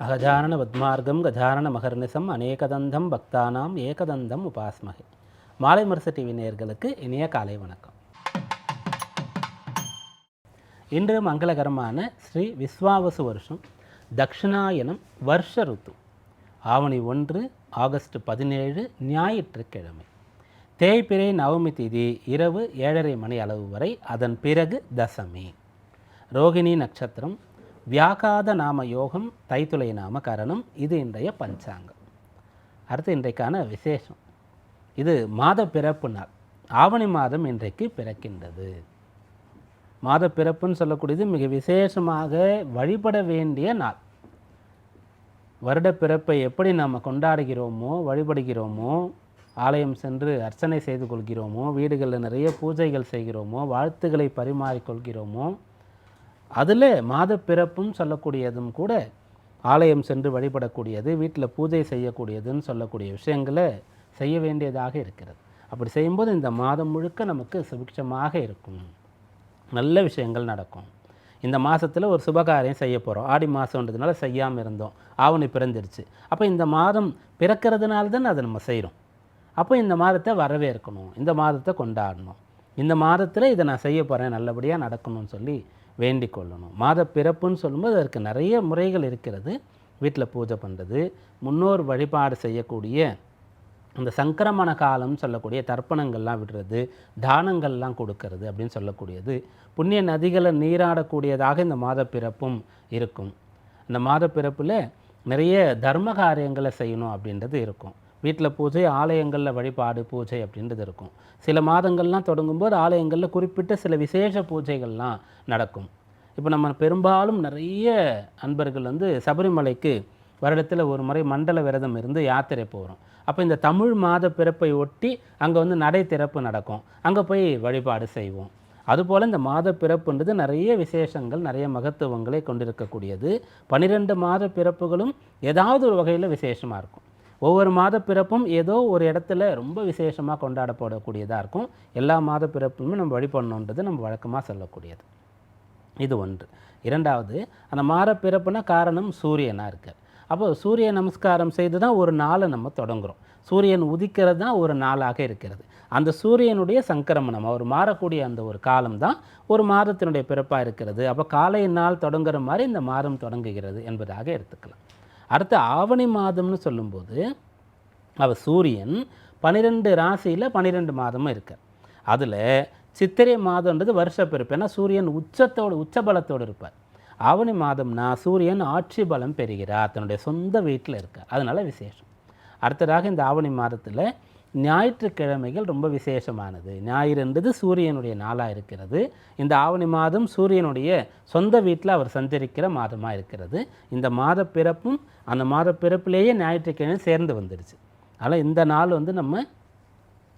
அகஜானன பத்மார்க்கம் கஜானன மகர்நிசம் அநேகதந்தம் பக்தானாம் ஏகதந்தம் உபாஸ்மகே. மாலை மரச டிவி நேர்களுக்கு இனிய காலை வணக்கம். இன்று மங்களகரமான ஸ்ரீ விஸ்வாவசு வருஷம் தக்ஷிணாயனம் வருஷ ருத்து. ஆவணி ஒன்று ஆகஸ்ட் பதினேழு ஞாயிற்றுக்கிழமை. தேய்பிரை நவமி திதி இரவு ஏழரை மணி அளவு வரை அதன் பிறகு தசமி. ரோகிணி நட்சத்திரம் வியாகாத நாம யோகம் தைத்துளை நாம கரணம் இது இன்றைய பஞ்சாங்கம். அடுத்து இன்றைக்கான விசேஷம். இது மாத பிறப்பு நாள். ஆவணி மாதம் இன்றைக்கு பிறக்கின்றது. மாத பிறப்புன்னு சொல்லக்கூடியது மிக விசேஷமாக வழிபட வேண்டிய நாள். வருட பிறப்பை எப்படி நாம் கொண்டாடுகிறோமோ வழிபடுகிறோமோ ஆலயம் சென்று அர்ச்சனை செய்து கொள்கிறோமோ வீடுகளில் நிறைய பூஜைகள் செய்கிறோமோ வாழ்த்துக்களை பரிமாறிக்கொள்கிறோமோ அதில் மாத பிறப்பும் சொல்லக்கூடியதும் கூட ஆலயம் சென்று வழிபடக்கூடியது வீட்டில் பூஜை செய்யக்கூடியதுன்னு சொல்லக்கூடிய விஷயங்களை செய்ய வேண்டியதாக இருக்கிறது. அப்படி செய்யும்போது இந்த மாதம் முழுக்க நமக்கு சுபிக்ஷமாக இருக்கும். நல்ல விஷயங்கள் நடக்கும். இந்த மாதத்தில் ஒரு சுபகாரியம் செய்ய போகிறோம் ஆடி மாதம்ன்றதுனால செய்யாமல் இருந்தோம். ஆவணி பிறந்துருச்சு. அப்போ இந்த மாதம் பிறக்கிறதுனால தான் அதை நம்ம செய்கிறோம் அப்போ இந்த மாதத்தை வரவேற்கணும். இந்த மாதத்தை கொண்டாடணும். இந்த மாதத்தில் இதை நான் செய்ய போகிறேன் நல்லபடியாக நடக்கணும்னு சொல்லி வேண்டிக் கொள்ளணும் மாத பிறப்புன்னு சொல்லும்போது அதற்கு நிறைய முறைகள் இருக்கிறது. வீட்டில் பூஜை பண்ணுறது முன்னோர் வழிபாடு செய்யக்கூடிய அந்த சங்கிரமண காலம்னு சொல்லக்கூடிய தர்ப்பணங்கள்லாம் விடுறது தானங்கள்லாம் கொடுக்கறது அப்படின்னு சொல்லக்கூடியது. புண்ணிய நதிகளை நீராடக்கூடியதாக இந்த மாத பிறப்பும் இருக்கும். அந்த மாத பிறப்பில் நிறைய தர்ம காரியங்களை செய்யணும் அப்படின்றது இருக்கும். வீட்டில் பூஜை ஆலயங்களில் வழிபாடு பூஜை அப்படின்றது இருக்கும். சில மாதங்கள்லாம் தொடங்கும்போது ஆலயங்களில் குறிப்பிட்ட சில விசேஷ பூஜைகள்லாம் நடக்கும். இப்போ நம்ம பெரும்பாலும் நிறைய அன்பர்கள் வந்து சபரிமலைக்கு வருடத்தில் ஒரு முறை மண்டல விரதம் இருந்து யாத்திரை போகிறோம் அப்போ இந்த தமிழ் மாத பிறப்பை ஒட்டி அங்கே வந்து நடை திறப்பு நடக்கும். அங்கே போய் வழிபாடு செய்வோம். அதுபோல் இந்த மாத பிறப்புன்றது நிறைய விசேஷங்கள் நிறைய மகத்துவங்களை கொண்டிருக்கக்கூடியது. பன்னிரெண்டு மாத பிறப்புகளும் ஏதாவது ஒரு வகையில் விசேஷமாக இருக்கும். ஒவ்வொரு மாத பிறப்பும் ஏதோ ஒரு இடத்துல ரொம்ப விசேஷமாக கொண்டாடப்படக்கூடியதாக இருக்கும். எல்லா மாத பிறப்புமே நம்ம வழிபடணுன்றது நம்ம வழக்கமாக சொல்லக்கூடியது. இது ஒன்று. இரண்டாவது அந்த மாத பிறப்புனா காரணம் சூரியனாக இருக்கார் அப்போ சூரிய நமஸ்காரம் செய்து தான் ஒரு நாளை நம்ம தொடங்குறோம். சூரியன் உதிக்கிறது தான் ஒரு நாளாக இருக்கிறது. அந்த சூரியனுடைய சங்கிரமணம் அவர் மாறக்கூடிய அந்த ஒரு காலம் தான் ஒரு மாதத்தினுடைய பிறப்பாக இருக்கிறது. அப்போ காலை நாள் தொடங்குற மாதிரி இந்த மாதம் தொடங்குகிறது என்பதாக எடுத்துக்கலாம். அடுத்து ஆவணி மாதம்னு சொல்லும்போது அவர் சூரியன் பன்னிரெண்டு ராசியில் பன்னிரெண்டு மாதமும் இருக்கார் அதில் சித்திரை மாதம்ன்றது வருஷ பிறப்பு. ஏன்னா சூரியன் உச்சத்தோடு உச்சபலத்தோடு இருப்பார். ஆவணி மாதம்னா சூரியன் ஆட்சி பலம் பெறுகிறார். தன்னுடைய சொந்த வீட்டில் இருக்கார். அதனால் விசேஷம். அடுத்ததாக இந்த ஆவணி மாதத்தில் ஞாயிற்றுக்கிழமைகள் ரொம்ப விசேஷமானது. ஞாயிறுன்றது சூரியனுடைய நாளாக இருக்கிறது. இந்த ஆவணி மாதம் சூரியனுடைய சொந்த வீட்டில் அவர் சஞ்சரிக்கிற மாதமாக இருக்கிறது. இந்த மாத பிறப்பும் அந்த மாத பிறப்பிலேயே ஞாயிற்றுக்கிழமை சேர்ந்து வந்துடுச்சு. அதனால் இந்த நாள் வந்து நம்ம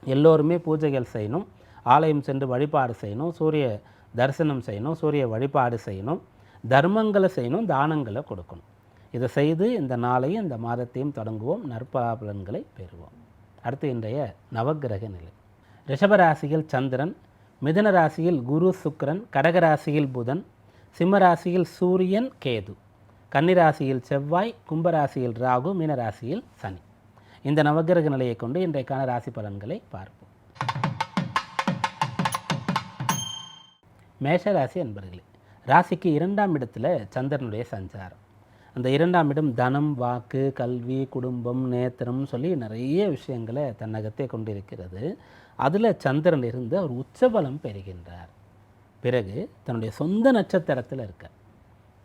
எல்லோருமே பூஜைகள் செய்யணும். ஆலயம் சென்று வழிபாடு செய்யணும். சூரிய தரிசனம் செய்யணும். சூரிய வழிபாடு செய்யணும். தர்மங்களை செய்யணும். தானங்களை கொடுக்கணும். இதை செய்து இந்த நாளையும் இந்த மாதத்தையும் தொடங்குவோம். நற்பலாபலன்களை பெறுவோம். அடுத்து இன்றைய நவக்கிரக நிலை. ரிஷபராசியில் சந்திரன் மிதுன ராசியில் குரு சுக்கிரன் கடகராசியில் புதன் சிம்மராசியில் சூரியன் கேது. கன்னிராசியில் செவ்வாய் கும்பராசியில் ராகு மீனராசியில் சனி. இந்த நவக்கிரக நிலையை கொண்டு இன்றைக்கான ராசி பலன்களை பார்ப்போம். மேஷராசி என்பர்களே ராசிக்கு இரண்டாம் இடத்துல சந்திரனுடைய சஞ்சாரம். அந்த இரண்டாம் இடம் தனம் வாக்கு கல்வி குடும்பம் நேத்திரம் சொல்லி நிறைய விஷயங்களை தன்னகத்தை கொண்டிருக்கிறது. அதில் சந்திரன் இருந்து அவர் உச்சபலம் பெறுகின்றார். பிறகு தன்னுடைய சொந்த நட்சத்திரத்தில் இருக்க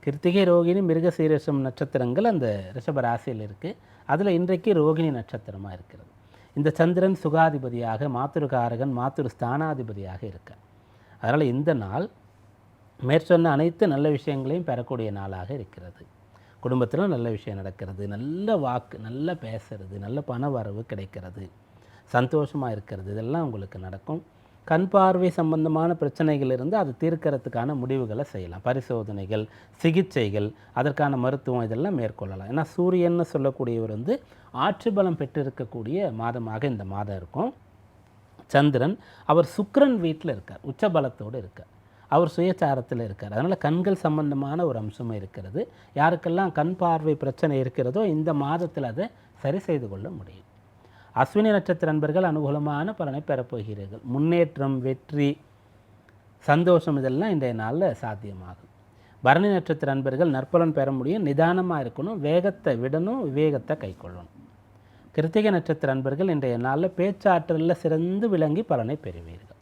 கிருத்திகை ரோகிணி மிருகசீரசம் நட்சத்திரங்கள் அந்த ரிஷப ராசியில் இருக்குது அதில் இன்றைக்கு ரோகிணி நட்சத்திரமாக இருக்கிறது. இந்த சந்திரன் சுகாதிபதியாக மாத்துருகாரகன் மாத்துரு ஸ்தானாதிபதியாக இருக்க அதனால் இந்த நாள் மேற்சொன்ன அனைத்து நல்ல விஷயங்களையும் பெறக்கூடிய நாளாக இருக்கிறது. குடும்பத்தில் நல்ல விஷயம் நடக்கிறது நல்ல வாக்கு நல்ல பேசுறது நல்ல பண வரவு கிடைக்கிறது சந்தோஷமாக இருக்கிறது இதெல்லாம் உங்களுக்கு நடக்கும். கண் பார்வை சம்பந்தமான பிரச்சனைகள் இருந்து அதை தீர்க்கறதுக்கான முடிவுகளை செய்யலாம். பரிசோதனைகள் சிகிச்சைகள் அதற்கான மருத்துவம் இதெல்லாம் மேற்கொள்ளலாம். ஏன்னா சூரியன்னு சொல்லக்கூடியவர் வந்து ஆட்சி பலம் பெற்றிருக்கக்கூடிய மாதமாக இந்த மாதம் இருக்கும். சந்திரன் அவர் சுக்கரன் வீட்டில் இருக்கார் உச்சபலத்தோடு இருக்கார். அவர் சுயச்சாரத்தில் இருக்கார். அதனால் கண்கள் சம்பந்தமான ஒரு அம்சமும் இருக்கிறது. யாருக்கெல்லாம் கண் பார்வை பிரச்சனை இருக்கிறதோ இந்த மாதத்தில் அதை சரி செய்து கொள்ள முடியும். அஸ்வினி நட்சத்திர நண்பர்கள் அனுகூலமான பலனை பெறப்போகிறீர்கள். முன்னேற்றம் வெற்றி சந்தோஷம் இதெல்லாம் இன்றைய நாளில் சாத்தியமாகும். பரணி நட்சத்திர நண்பர்கள் நற்பலன் பெற முடியும். நிதானமாக இருக்கணும். வேகத்தை விடணும். விவேகத்தை கைக்கொள்ளணும் கிருத்திகை நட்சத்திர நண்பர்கள் இன்றைய நாளில் பேச்சாற்றலில் சிறந்து விளங்கி பலனை பெறுவீர்கள்.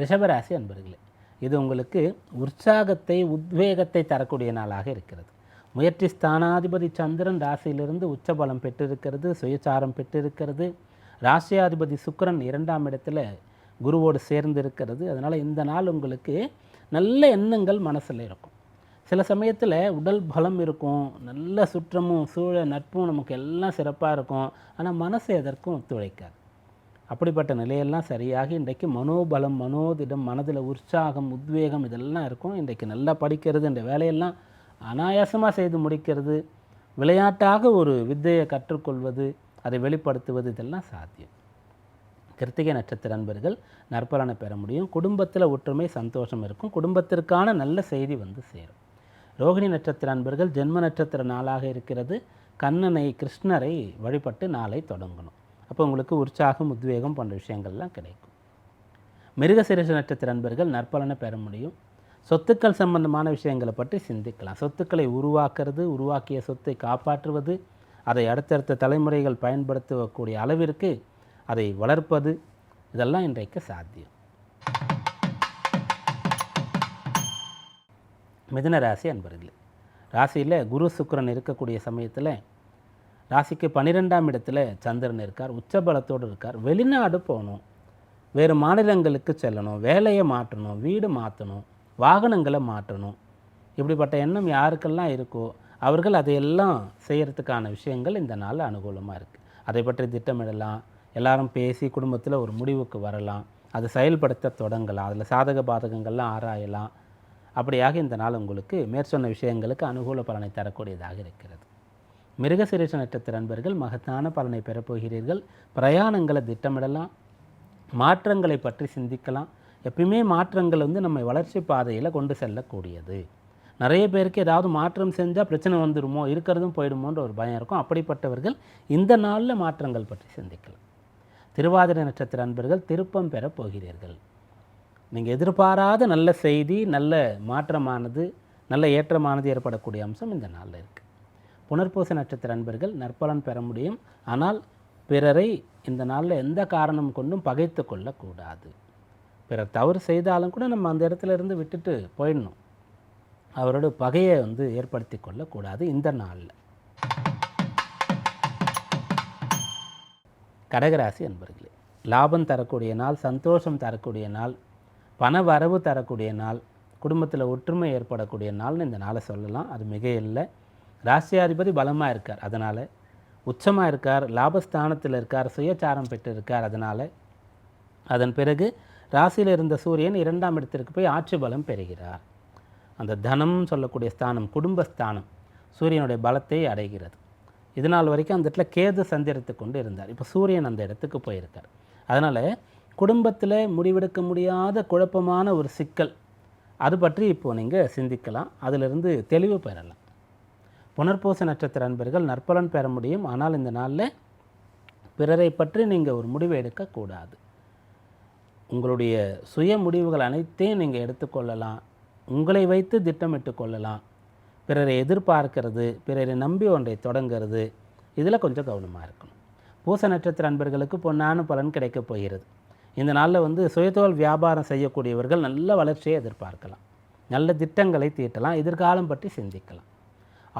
ரிஷபராசி அன்பர்களே இது உங்களுக்கு உற்சாகத்தை உத்வேகத்தை தரக்கூடிய நாளாக இருக்கிறது. முயற்சி ஸ்தானாதிபதி சந்திரன் ராசியிலிருந்து உச்சபலம் பெற்றிருக்கிறது சுயச்சாரம் பெற்றிருக்கிறது. ராசியாதிபதி சுக்கரன் இரண்டாம் இடத்துல குருவோடு சேர்ந்து இருக்கிறது அதனால் இந்த நாள் உங்களுக்கு நல்ல எண்ணங்கள் மனசில் இருக்கும். சில சமயத்தில் உடல் பலம் இருக்கும் நல்ல சுற்றமும் சூழல் நட்பும் நமக்கு எல்லாம் சிறப்பாக இருக்கும். ஆனால் மனசு எதற்கும் ஒத்துழைக்காது. அப்படிப்பட்ட நிலையெல்லாம் சரியாகி இன்றைக்கு மனோபலம் மனோதிடம் மனதில் உற்சாகம் உத்வேகம் இதெல்லாம் இருக்கும். இன்றைக்கு நல்லா படிக்கிறது இந்த வேலையெல்லாம் அனாயாசமாக செய்து முடிக்கிறது விளையாட்டாக ஒரு வித்தையை கற்றுக்கொள்வது அதை வெளிப்படுத்துவது இதெல்லாம் சாத்தியம். கிருத்திகை நட்சத்திர அன்பர்கள் நற்பலனை பெற முடியும். குடும்பத்தில் ஒற்றுமை சந்தோஷம் இருக்கும். குடும்பத்திற்கான நல்ல செய்தி வந்து சேரும். ரோகிணி நட்சத்திர அன்பர்கள் ஜென்ம நட்சத்திர நாளாக இருக்கிறது. கண்ணனை கிருஷ்ணரை வழிபட்டு நாளை தொடங்கணும். அப்போ உங்களுக்கு உற்சாகம் உத்வேகம் போன்ற விஷயங்கள்லாம் கிடைக்கும். மிருகசிரச நட்சத்திர அன்பர்கள் நற்பலனை பெற முடியும். சொத்துக்கள் சம்பந்தமான விஷயங்களை பற்றி சிந்திக்கலாம். சொத்துக்களை உருவாக்குறது உருவாக்கிய சொத்தை காப்பாற்றுவது அதை அடுத்தடுத்த தலைமுறைகள் பயன்படுத்தக்கூடிய அளவிற்கு அதை வளர்ப்பது இதெல்லாம் இன்றைக்கு சாத்தியம். மிதுன ராசி அன்பர்களே ராசியில் குரு சுக்கிரன் இருக்கக்கூடிய சமயத்தில் ராசிக்கு பன்னிரெண்டாம் இடத்துல சந்திரன் இருக்கார் உச்சபலத்தோடு இருக்கார். வெளிநாடு போகணும். வேறு மாநிலங்களுக்கு செல்லணும். வேலையை மாற்றணும். வீடு மாற்றணும். வாகனங்களை மாற்றணும். இப்படிப்பட்ட எண்ணம் யாருக்கெல்லாம் இருக்கோ அவர்கள் அதையெல்லாம் செய்கிறதுக்கான விஷயங்கள் இந்த நாள் அனுகூலமாக இருக்குது அதை பற்றி திட்டமிடலாம். எல்லாரும் பேசி குடும்பத்தில் ஒரு முடிவுக்கு வரலாம். அதை செயல்படுத்த தொடங்கலாம். அதில் சாதக பாதகங்கள்லாம் ஆராயலாம். அப்படியாக இந்த நாள் உங்களுக்கு மேற்சொன்ன விஷயங்களுக்கு அனுகூல பலனை தரக்கூடியதாக இருக்கிறது. மிருகசிரேஷ நட்சத்திர அன்பர்கள் மகத்தான பலனை பெறப்போகிறீர்கள் பிரயாணங்களை திட்டமிடலாம். மாற்றங்களை பற்றி சிந்திக்கலாம். எப்பயுமே மாற்றங்கள் வந்து நம்மை வளர்ச்சி பாதையில் கொண்டு செல்லக்கூடியது. நிறைய பேருக்கு ஏதாவது மாற்றம் செஞ்சால் பிரச்சனை வந்துடுமோ இருக்கிறதும் போயிடுமோன்ற ஒரு பயம் இருக்கும். அப்படிப்பட்டவர்கள் இந்த நாளில் மாற்றங்கள் பற்றி சிந்திக்கலாம். திருவாதிரை நட்சத்திர அன்பர்கள் திருப்பம் பெற போகிறீர்கள். நீங்கள் எதிர்பாராத நல்ல செய்தி நல்ல மாற்றமானது நல்ல ஏற்றமானது ஏற்படக்கூடிய அம்சம் இந்த நாளில் இருக்குது புனர்பூச நட்சத்திர அன்பர்கள் நற்பலன் பெற முடியும். ஆனால் பிறரை இந்த நாளில் எந்த காரணம் கொண்டும் பகைத்து கொள்ளக்கூடாது. பிறர் தவறு செய்தாலும் கூட நம்ம அந்த இடத்துல இருந்து விட்டுட்டு போயிடணும். அவரோட பகையை வந்து ஏற்படுத்தி கொள்ளக்கூடாது இந்த நாளில். கடகராசி அன்பர்களே லாபம் தரக்கூடிய நாள் சந்தோஷம் தரக்கூடிய நாள் பண வரவு தரக்கூடிய நாள் குடும்பத்தில் ஒற்றுமை ஏற்படக்கூடிய நாள்னு இந்த நாளை சொல்லலாம். அது மிக இல்லை ராசியாதிபதி பலமாக இருக்கார். அதனால் உச்சமாக இருக்கார் லாபஸ்தானத்தில் இருக்கார் சுயச்சாரம் பெற்று இருக்கார். அதனால் அதன் பிறகு ராசியில் இருந்த சூரியன் இரண்டாம் இடத்திற்கு போய் ஆட்சி பலம் பெறுகிறார். அந்த தனம் சொல்லக்கூடிய ஸ்தானம் குடும்பஸ்தானம் சூரியனுடைய பலத்தை அடைகிறது. இது நாள் வரைக்கும் அந்த இடத்துல கேது சந்திரத்து கொண்டு இருந்தார். இப்போ சூரியன் அந்த இடத்துக்கு போயிருக்கார். அதனால் குடும்பத்தில் முடிவெடுக்க முடியாத குழப்பமான ஒரு சிக்கல் அது பற்றி இப்போ நீங்கள் சிந்திக்கலாம். அதிலிருந்து தெளிவு பெறலாம். புனர்பூச நட்சத்திர அன்பர்கள் நற்பலன் பெற முடியும். ஆனால் இந்த நாளில் பிறரை பற்றி நீங்கள் ஒரு முடிவு எடுக்கக்கூடாது உங்களுடைய சுய முடிவுகள் அனைத்தையும் நீங்கள் எடுத்துக்கொள்ளலாம் உங்களை வைத்து திட்டமிட்டு கொள்ளலாம். பிறரை எதிர்பார்க்கிறது பிறரை நம்பி ஒன்றை தொடங்கிறது இதில் கொஞ்சம் கவனமாக இருக்கணும். பூச நட்சத்திர அன்பர்களுக்கு பொன்னான பலன் கிடைக்கப் போகிறது. இந்த நாளில் வந்து சுயதொழில் வியாபாரம் செய்யக்கூடியவர்கள் நல்ல வளர்ச்சியை எதிர்பார்க்கலாம். நல்ல திட்டங்களை தீட்டலாம் எதிர்காலம் பற்றி சிந்திக்கலாம்.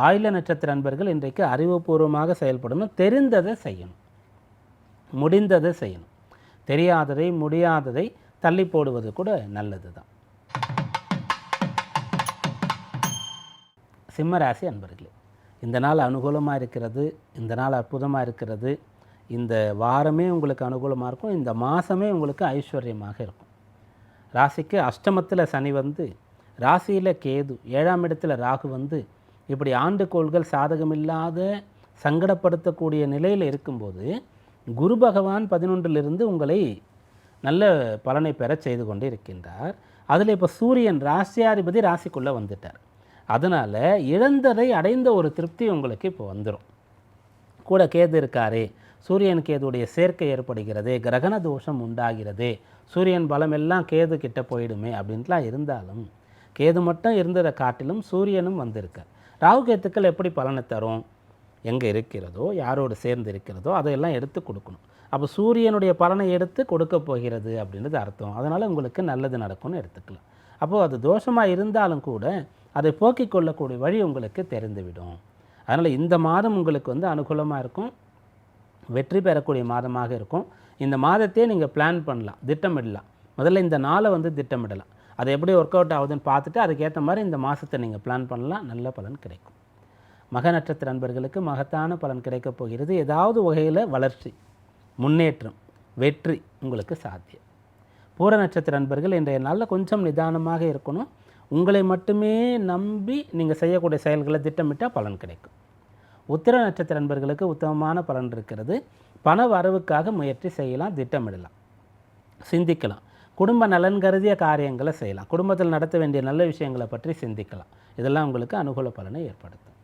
ஆயுள நட்சத்திர அன்பர்கள் இன்றைக்கு அறிவுபூர்வமாக செயல்படணும். தெரிந்ததை செய்யணும். முடிந்ததை செய்யணும். தெரியாததை முடியாததை தள்ளி போடுவது கூட நல்லது தான். சிம்மராசி அன்பர்களே இந்த நாள் அனுகூலமாக இருக்கிறது இந்த நாள் அற்புதமாக இருக்கிறது. இந்த வாரமே உங்களுக்கு அனுகூலமாக இருக்கும் இந்த மாதமே உங்களுக்கு ஐஸ்வர்யமாக இருக்கும். ராசிக்கு அஷ்டமத்தில் சனி வந்து ராசியில் கேது ஏழாம் இடத்துல ராகு வந்து இப்படி ஆண்டுகோள்கள் சாதகமில்லாத சங்கடப்படுத்தக்கூடிய நிலையில் இருக்கும்போது குரு பகவான் பதினொன்றிலிருந்து உங்களை நல்ல பலனை பெற செய்து கொண்டு இருக்கின்றார் அதில் இப்போ சூரியன் ராசியாதிபதி ராசிக்குள்ளே வந்துட்டார். அதனால் இழந்ததை அடைந்த ஒரு திருப்தி உங்களுக்கு இப்போ வந்துடும் கூட கேது இருக்காரே சூரியன் கேதுடைய சேர்க்கை ஏற்படுகிறது கிரகண தோஷம் உண்டாகிறது சூரியன் பலமெல்லாம் கேது கிட்ட போயிடுமே அப்படின்ட்டுலாம் இருந்தாலும் கேது மட்டும் இருந்ததை காட்டிலும் சூரியனும் வந்திருக்கார். ராகு கேத்துக்கள் எப்படி பலனை தரும்? எங்கே இருக்கிறதோ? யாரோடு சேர்ந்து இருக்கிறதோ? அதையெல்லாம் எடுத்து கொடுக்கணும். அப்போ சூரியனுடைய பலனை எடுத்து கொடுக்க போகிறது அப்படின்றது அர்த்தம். அதனால் உங்களுக்கு நல்லது நடக்கும்னு எடுத்துக்கலாம். அப்போது அது தோஷமாக இருந்தாலும் கூட அதை போக்கிக் கொள்ளக்கூடிய வழி உங்களுக்கு தெரிந்துவிடும். அதனால் இந்த மாதம் உங்களுக்கு வந்து அனுகூலமாக இருக்கும். வெற்றி பெறக்கூடிய மாதமாக இருக்கும். இந்த மாதத்தையே நீங்கள் பிளான் பண்ணலாம். திட்டமிடலாம். முதல்ல இந்த நாளை வந்து திட்டமிடலாம். அது எப்படி ஒர்க் அவுட் ஆகுதுன்னு பார்த்துட்டு அதுக்கேற்ற மாதிரி இந்த மாதத்தை நீங்கள் பிளான் பண்ணலாம். நல்ல பலன் கிடைக்கும். மக நட்சத்திர நண்பர்களுக்கு மகத்தான பலன் கிடைக்கப் போகிறது ஏதாவது வகையில் வளர்ச்சி முன்னேற்றம் வெற்றி உங்களுக்கு சாத்தியம். பூர நட்சத்திர நண்பர்கள் இன்றைய நாளில் கொஞ்சம் நிதானமாக இருக்கணும். உங்களை மட்டுமே நம்பி நீங்கள் செய்யக்கூடிய செயல்களை திட்டமிட்டால் பலன் கிடைக்கும். உத்திர நட்சத்திர நண்பர்களுக்கு உத்தமமான பலன் இருக்கிறது. பண வரவுக்காக முயற்சி செய்யலாம் திட்டமிடலாம். சிந்திக்கலாம். குடும்ப நலன் கருதிய காரியங்களை செய்யலாம். குடும்பத்தில் நடத்த வேண்டிய நல்ல விஷயங்களை பற்றி சிந்திக்கலாம். இதெல்லாம் உங்களுக்கு அனுகூல பலனை ஏற்படுத்தும்.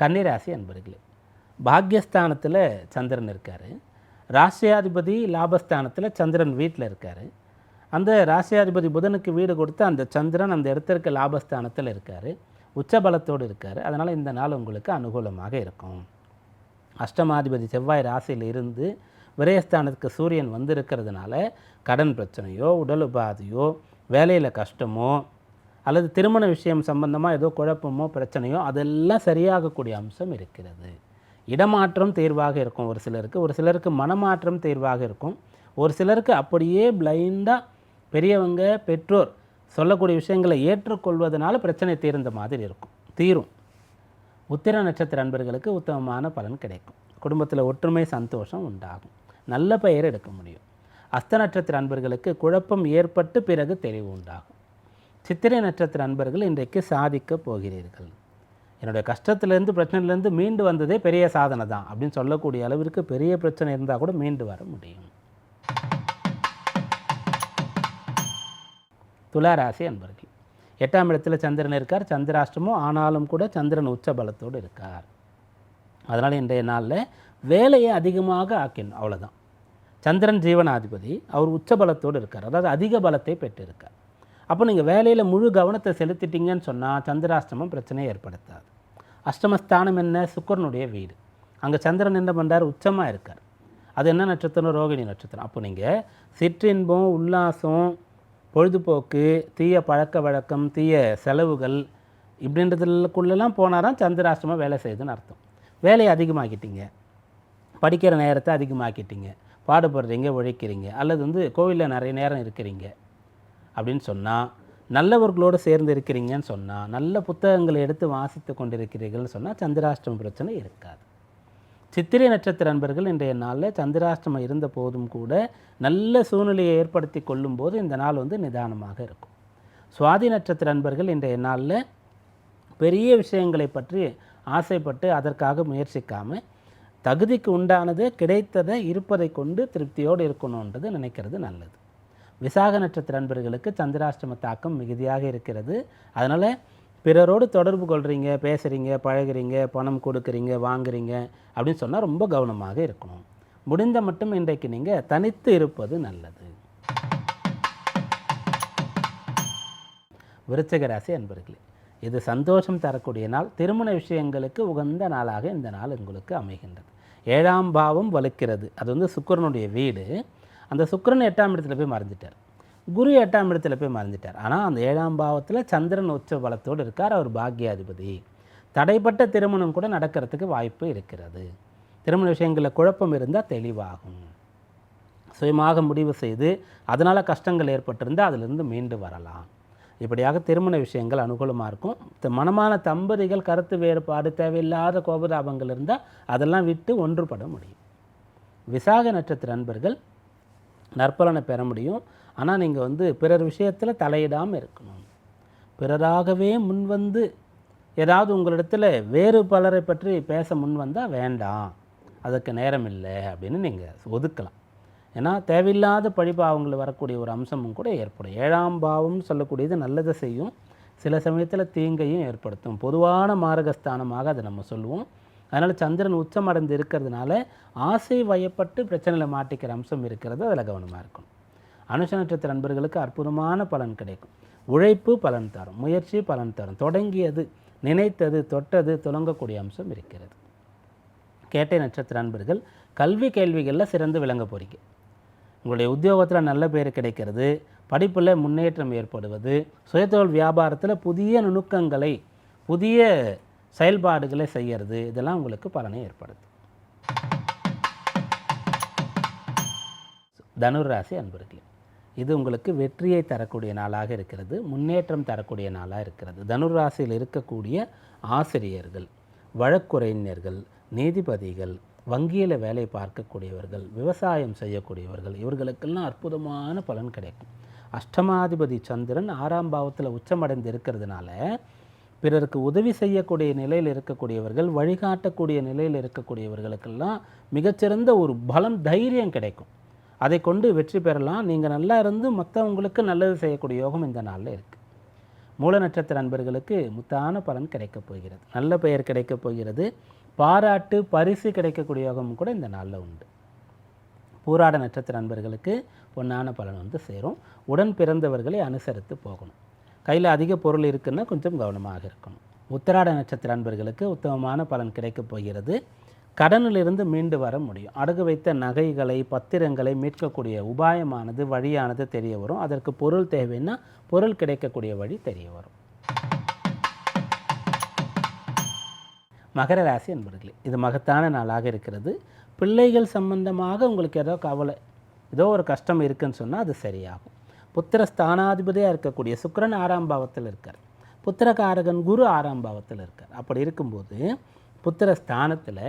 கன்னிராசி அன்பர்களே பாக்யஸ்தானத்தில் சந்திரன் இருக்கார். ராசியாதிபதி லாபஸ்தானத்தில் சந்திரன் வீட்டில் இருக்கார். அந்த ராசியாதிபதி புதனுக்கு வீடு கொடுத்து அந்த சந்திரன் அந்த இடத்திற்கு லாபஸ்தானத்தில் இருக்கார். உச்சபலத்தோடு இருக்கார். அதனால் இந்த நாள் உங்களுக்கு அனுகூலமாக இருக்கும். அஷ்டமாதிபதி செவ்வாய் ராசியில் இருந்து விரயஸ்தானத்துக்கு சூரியன் வந்திருக்கிறதுனால கடன் பிரச்சனையோ உடல் உபாதையோ வேலையில் கஷ்டமோ அல்லது திருமண விஷயம் சம்பந்தமாக ஏதோ குழப்பமோ பிரச்சனையோ அதெல்லாம் சரியாகக்கூடிய அம்சம் இருக்கிறது. இடமாற்றம் தேர்வாக இருக்கும் ஒரு சிலருக்கு. ஒரு சிலருக்கு மனமாற்றம் தேர்வாக இருக்கும். ஒரு சிலருக்கு அப்படியே பிளைண்டாக பெரியவங்க பெற்றோர் சொல்லக்கூடிய விஷயங்களை ஏற்றுக்கொள்வதனால பிரச்சனை தீர்ந்த மாதிரி இருக்கும். தீரும். உத்திர நட்சத்திர அன்பர்களுக்கு உத்தமமான பலன் கிடைக்கும். குடும்பத்தில் ஒற்றுமை சந்தோஷம் உண்டாகும். நல்ல பெயர் எடுக்க முடியும். அஸ்த நட்சத்திர அன்பர்களுக்கு குழப்பம் ஏற்பட்டு பிறகு தெளிவு உண்டாகும். சித்திரை நட்சத்திர அன்பர்கள் இன்றைக்கு சாதிக்க போகிறீர்கள். என்னுடைய கஷ்டத்திலேருந்து பிரச்சனையிலேருந்து மீண்டு வந்ததே பெரிய சாதனை தான் அப்படின்னு சொல்லக்கூடிய அளவிற்கு பெரிய பிரச்சனை இருந்தால் கூட மீண்டு வர முடியும். துளாராசி அன்பர்கள். எட்டாம் இடத்துல சந்திரன் இருக்கார். சந்திராஷ்டமம் ஆனாலும் கூட சந்திரன் உச்ச பலத்தோடு இருக்கார். அதனால் இன்றைய நாளில் வேலையை அதிகமாக ஆக்கணும் அவ்வளோதான் சந்திரன் ஜீவனாதிபதி அவர் உச்ச பலத்தோடு இருக்கார். அதாவது அதிக பலத்தை பெற்றிருக்கார். அப்போ நீங்கள் வேலையில் முழு கவனத்தை செலுத்திட்டீங்கன்னு சொன்னால் சந்திராஷ்டமம் பிரச்சனையை ஏற்படுத்தாது. அஷ்டமஸ்தானம் என்ன? சுக்கரனுடைய வீடு. அங்கே சந்திரன் என்ன பண்ணுறார் உச்சமாக இருக்கார். அது என்ன நட்சத்திரம்? ரோகிணி நட்சத்திரம். அப்போ நீங்கள் சிற்றின்பம் உல்லாசம் பொழுதுபோக்கு தீய பழக்க வழக்கம் தீய செலவுகள் இப்படின்றதுக்குள்ளெல்லாம் போனாதான் சந்திராஷ்டமம் வேலை செய்யுதுன்னு அர்த்தம். வேலையை அதிகமாக்கிட்டீங்க. படிக்கிற நேரத்தை அதிகமாக்கிட்டீங்க. பாடுபடுறீங்க உழைக்கிறீங்க? அல்லது வந்து கோவிலில் நிறைய நேரம் இருக்கிறீங்க அப்படின்னு சொன்னால் நல்லவர்களோடு சேர்ந்து இருக்கிறீங்கன்னு சொன்னால் நல்ல புத்தகங்களை எடுத்து வாசித்து கொண்டிருக்கிறீர்கள்னு சொன்னால் சந்திராஷ்டம பிரச்சனை இருக்காது. சித்திரை நட்சத்திர அன்பர்கள் இன்றைய நாளில் சந்திராஷ்டமம் இருந்த போதும் கூட நல்ல சூழ்நிலையை ஏற்படுத்தி கொள்ளும்போது இந்த நாள் வந்து நிதானமாக இருக்கும். சுவாதி நட்சத்திர அன்பர்கள் இன்றைய நாளில் பெரிய விஷயங்களை பற்றி ஆசைப்பட்டு அதற்காக முயற்சிக்காமல் தகுதிக்கு உண்டானது கிடைத்ததை இருப்பதை கொண்டு திருப்தியோடு இருக்கணுன்றது நினைக்கிறது நல்லது. விசாக நட்சத்திர அன்பர்களுக்கு சந்திராஷ்டம தாக்கம் மிகுதியாக இருக்கிறது. அதனால் பிறரோடு தொடர்பு கொள்கிறீங்க பேசுகிறீங்க பழகுறீங்க பணம் கொடுக்குறீங்க வாங்குறீங்க அப்படின்னு சொன்னால் ரொம்ப கவனமாக இருக்கணும். முடிந்த மட்டும் இன்றைக்கு நீங்கள் தனித்து இருப்பது நல்லது. விருச்சகராசி அன்பர்களே இது சந்தோஷம் தரக்கூடிய நாள். திருமண விஷயங்களுக்கு உகந்த நாளாக இந்த நாள் உங்களுக்கு அமைகின்றது. ஏழாம் பாவம் வலுக்கிறது. அது வந்து சுக்கிரனுடைய வீடு. அந்த சுக்கிரன் எட்டாம் இடத்துல போய் மறைஞ்சிட்டார். குரு எட்டாம் இடத்துல போய் மறைஞ்சிட்டார். ஆனால் அந்த ஏழாம் பாவத்தில் சந்திரன் உச்ச பலத்தோடு இருக்கார். அவர் பாக்யாதிபதி. தடைப்பட்ட திருமணம் கூட நடக்கிறதுக்கு வாய்ப்பு இருக்கிறது. திருமண விஷயங்களில் குழப்பம் இருந்தால் தெளிவாகும். சுயமாக முடிவு செய்து அதனால் கஷ்டங்கள் ஏற்பட்டிருந்தால் அதிலிருந்து மீண்டு வரலாம். இப்படியாக திருமண விஷயங்கள் அனுகூலமாக இருக்கும். மனமான தம்பதிகள் கருத்து வேறுபாடு தேவையில்லாத கோபதாபங்கள் இருந்தால் அதெல்லாம் விட்டு ஒன்றுபட முடியும். விசாக நட்சத்திர நண்பர்கள் நற்பலனை பெற முடியும். ஆனால் நீங்கள் வந்து பிறர் விஷயத்தில் தலையிடாமல் இருக்கணும். பிறராகவே முன்வந்து ஏதாவது உங்களிடத்தில் வேறு பலரை பற்றி பேச முன் வந்தால் வேண்டாம். அதுக்கு நேரம் இல்லை அப்படின்னு நீங்கள் ஒதுக்கலாம். ஏன்னா தேவையில்லாத பழிபாவங்கள் வரக்கூடிய ஒரு அம்சமும் கூட ஏற்படும். ஏழாம் பாவம்னு சொல்லக்கூடியது நல்லதை செய்யும். சில சமயத்தில் தீங்கையும் ஏற்படுத்தும். பொதுவான மாரகஸ்தானமாக அதை நம்ம சொல்லுவோம். அதனால் சந்திரன் உச்சம் அடைந்து இருக்கிறதுனால ஆசை வயப்பட்டு பிரச்சனையில் மாட்டிக்கிற அம்சம் இருக்கிறது. அதில் கவனமாக இருக்கும் அனுஷ நட்சத்திர நண்பர்களுக்கு அற்புதமான பலன் கிடைக்கும். உழைப்பு பலன் தரும். முயற்சி பலன் தரும். தொடங்கியது நினைத்தது தொட்டது துலங்கக்கூடிய அம்சம் இருக்கிறது. கேட்டை நட்சத்திர நண்பர்கள் கல்வி கேள்விகளில் சிறந்து விளங்க போகிறீங்க உங்களுடைய உத்தியோகத்தில் நல்ல பேர் கிடைக்கிறது படிப்பில் முன்னேற்றம் ஏற்படுவது சுயதொழில் வியாபாரத்தில் புதிய நுணுக்கங்களை புதிய செயல்பாடுகளை செய்கிறது இதெல்லாம் உங்களுக்கு பலனை ஏற்படுது தனுர் ராசி அன்பர்களே இது உங்களுக்கு வெற்றியை தரக்கூடிய நாளாக இருக்கிறது முன்னேற்றம் தரக்கூடிய நாளாக இருக்கிறது. தனுர் ராசியில் இருக்கக்கூடிய ஆசிரியர்கள் வழக்குரைஞர்கள் நீதிபதிகள் வங்கியில் வேலை பார்க்கக்கூடியவர்கள் விவசாயம் செய்யக்கூடியவர்கள் இவர்களுக்கெல்லாம் அற்புதமான பலன் கிடைக்கும். அஷ்டமாதிபதி சந்திரன் ஆறாம் பாவத்தில் உச்சமடைந்து இருக்கிறதுனால பிறருக்கு உதவி செய்யக்கூடிய நிலையில் இருக்கக்கூடியவர்கள் வழிகாட்டக்கூடிய நிலையில் இருக்கக்கூடியவர்களுக்கெல்லாம் மிகச்சிறந்த ஒரு பலம் தைரியம் கிடைக்கும். அதை கொண்டு வெற்றி பெறலாம். நீங்கள் நல்லா இருந்து மற்றவங்களுக்கு நல்லது செய்யக்கூடிய யோகம் இந்த நாளில் இருக்குது மூல நட்சத்திர நண்பர்களுக்கு முத்தான பலன் கிடைக்கப் போகிறது. நல்ல பெயர் கிடைக்கப் போகிறது. பாராட்டு பரிசு கிடைக்கக்கூடிய யோகமும் கூட இந்த நாளில் உண்டு. பூராட நட்சத்திர அன்பர்களுக்கு பொன்னான பலன் வந்து சேரும். உடன் பிறந்தவர்களை அனுசரித்து போகணும். கையில் அதிக பொருள் இருக்குன்னா கொஞ்சம் கவனமாக இருக்கணும். உத்தராட நட்சத்திர அன்பர்களுக்கு உத்தமமான பலன் கிடைக்கப் போகிறது. கடனிலிருந்து மீண்டு வர முடியும். அடகு வைத்த நகைகளை பத்திரங்களை மீட்கக்கூடிய உபாயமானது வழியானது தெரிய வரும். அதற்கு பொருள் தேவைன்னா பொருள் கிடைக்கக்கூடிய வழி தெரிய வரும். மகர ராசி அன்பர்களே இது மகத்தான நாளாக இருக்கிறது. பிள்ளைகள் சம்பந்தமாக உங்களுக்கு ஏதோ கவலை ஏதோ ஒரு கஷ்டம் இருக்குன்னு சொன்னால் அது சரியாகும். புத்திர ஸ்தானாதிபதியாக இருக்கக்கூடிய சுக்கிரன் ஆறாம் பாவத்தில் இருக்கார். புத்திரகாரகன் குரு ஆறாம் பாவத்தில் இருக்கார். அப்படி இருக்கும்போது புத்திர ஸ்தானத்தில்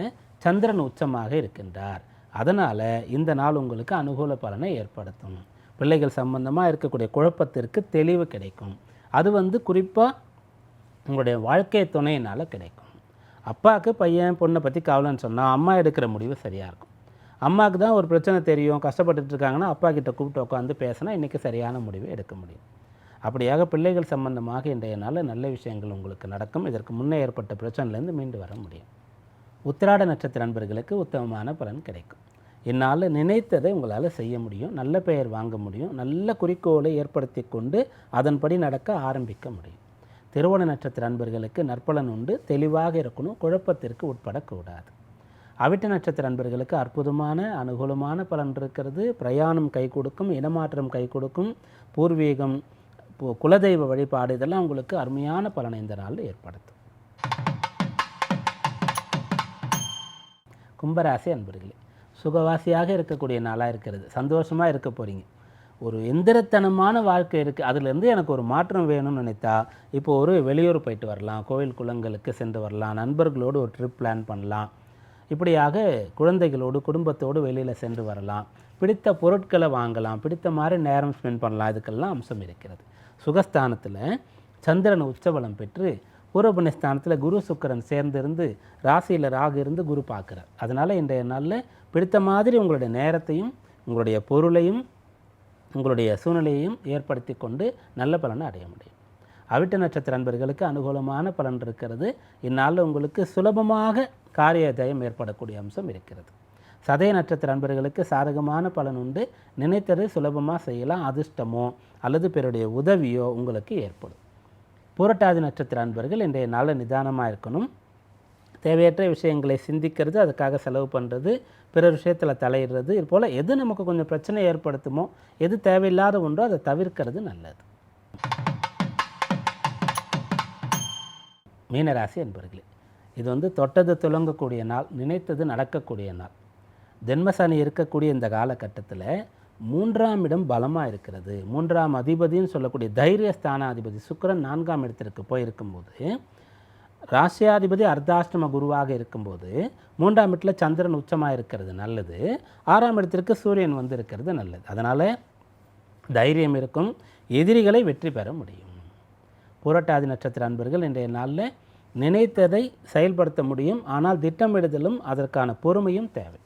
சந்திரன் உச்சமாக இருக்கின்றார். அதனால் இந்த நாள் உங்களுக்கு அனுகூல பலனை ஏற்படுத்தும். பிள்ளைகள் சம்பந்தமாக இருக்கக்கூடிய குழப்பத்திற்கு தெளிவு கிடைக்கும். அது வந்து குறிப்பாக உங்களுடைய வாழ்க்கை துணையினால் கிடைக்கும். அப்பாவுக்கு பையன் பொண்ணை பற்றி கவலைன்னு சொன்னால் அம்மா எடுக்கிற முடிவு சரியாக இருக்கும். அம்மாவுக்கு தான் ஒரு பிரச்சனை தெரியும் கஷ்டப்பட்டுட்டு இருக்காங்கன்னா அப்பா கிட்ட கூப்பிட்டு உட்காந்து பேசினா இன்றைக்கி சரியான முடிவு எடுக்க முடியும். அப்படியாக பிள்ளைகள் சம்பந்தமாக இன்றைய நாளில் நல்ல விஷயங்கள் உங்களுக்கு நடக்கும். இதற்கு முன்னே ஏற்பட்ட பிரச்சனையிலேருந்து மீண்டு வர முடியும். உத்திராட நட்சத்திர நண்பர்களுக்கு உத்தமமான பலன் கிடைக்கும். என்னால் நினைத்ததை உங்களால் செய்ய முடியும் நல்ல பெயர் வாங்க முடியும் நல்ல குறிக்கோளை ஏற்படுத்தி கொண்டு அதன்படி நடக்க ஆரம்பிக்க முடியும். திருவோண நட்சத்திர அன்பர்களுக்கு நற்பலன் உண்டு தெளிவாக இருக்கணும் குழப்பத்திற்கு உட்படக்கூடாது. அவிட்ட நட்சத்திர நண்பர்களுக்கு அற்புதமான அனுகூலமான பலன் இருக்கிறது. பிரயாணம் கை கொடுக்கும் இடமாற்றம் கை கொடுக்கும் பூர்வீகம் குலதெய்வ வழிபாடு இதெல்லாம் உங்களுக்கு அருமையான பலனை இந்த நாளில் ஏற்படுத்தும். கும்பராசி அன்பர்களே சுகவாசியாக இருக்கக்கூடிய நாளாக இருக்கிறது. சந்தோஷமாக இருக்க போகிறீங்க ஒரு எந்திரத்தனமான வாழ்க்கை இருக்குது அதுலேருந்து எனக்கு ஒரு மாற்றம் வேணும்னு நினைத்தா இப்போ ஒரு வெளியூர் போயிட்டு வரலாம் கோவில் குளங்களுக்கு சென்று வரலாம் நண்பர்களோடு ஒரு ட்ரிப் பிளான் பண்ணலாம். இப்படியாக குழந்தைகளோடு குடும்பத்தோடு வெளியில் சென்று வரலாம். பிடித்த பொருட்களை வாங்கலாம் பிடித்த மாதிரி நேரம் ஸ்பெண்ட் பண்ணலாம். இதுக்கெல்லாம் அம்சம் இருக்கிறது. சுகஸ்தானத்தில் சந்திரன் உச்சபலம் பெற்று பூர்வபுண்ணியஸ்தானத்தில் குரு சுக்கரன் சேர்ந்திருந்து ராசியில் ராகு இருந்து குரு பார்க்குறார். அதனால் இன்றைய நாளில் பிடித்த மாதிரி உங்களுடைய நேரத்தையும் உங்களுடைய பொருளையும் உங்களுடைய சூழ்நிலையையும் ஏற்படுத்தி கொண்டு நல்ல பலனை அடைய முடியும். அவிட்ட நட்சத்திர அன்பர்களுக்கு அனுகூலமான பலன் இருக்கிறது. இந்நாளில் உங்களுக்கு சுலபமாக காரிய ஜெயம் ஏற்படக்கூடிய அம்சம் இருக்கிறது. சதய நட்சத்திர அன்பர்களுக்கு சாதகமான பலன் உண்டு. நினைத்தது சுலபமாக செய்யலாம். அதிர்ஷ்டமோ அல்லது பிறருடைய உதவியோ உங்களுக்கு ஏற்படும். புரட்டாதி நட்சத்திர அன்பர்கள் இன்றைய நாளில் நிதானமாக இருக்கணும். தேவையற்ற விஷயங்களை சிந்திக்கிறது அதுக்காக செலவு பண்ணுறது பிறர் விஷயத்தில் தலையிடுறது இது போல் எது நமக்கு கொஞ்சம் பிரச்சனை ஏற்படுத்துமோ எது தேவையில்லாத ஒன்றோ அதை தவிர்க்கிறது நல்லது. மீனராசி என்பர்களே இது வந்து தொட்டது துலங்கக்கூடிய நாள் நினைத்தது நடக்கக்கூடிய நாள். ஜென்மசனி இருக்கக்கூடிய இந்த காலகட்டத்தில் மூன்றாம் இடம் பலமாக இருக்கிறது. மூன்றாம் அதிபதின்னு சொல்லக்கூடிய தைரிய ஸ்தானாதிபதி சுக்கிரன் நான்காம் இடத்திற்கு போயிருக்கும்போது ராசியாதிபதி அர்த்தாஷ்டம குருவாக இருக்கும்போது மூன்றாம் இடத்துல சந்திரன் உச்சமாக இருக்கிறது நல்லது. ஆறாம் இடத்திற்கு சூரியன் வந்து இருக்கிறது நல்லது. அதனால் தைரியம் இருக்கும். எதிரிகளை வெற்றி பெற முடியும். புரட்டாதி நட்சத்திர அன்பர்கள் இன்றைய நாளில் நினைத்ததை செயல்படுத்த முடியும். ஆனால் திட்டமிடுதலும் அதற்கான பொறுமையும் தேவை.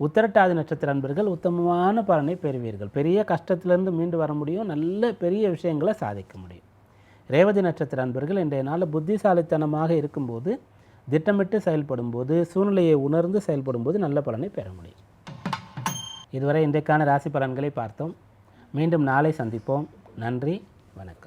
உத்தரட்டாதி நட்சத்திர அன்பர்கள் உத்தமமான பலனை பெறுவீர்கள். பெரிய கஷ்டத்திலிருந்து மீண்டு வர முடியும். நல்ல பெரிய விஷயங்களை சாதிக்க முடியும். ரேவதி நட்சத்திர அன்பர்கள் இன்றைய நாள் புத்திசாலித்தனமாக இருக்கும்போது திட்டமிட்டு செயல்படும்போது சூழ்நிலையை உணர்ந்து செயல்படும்போது நல்ல பலனை பெற முடியும். இதுவரை இன்றைக்கான ராசி பலன்களை பார்த்தோம். மீண்டும் நாளை சந்திப்போம். நன்றி. வணக்கம்.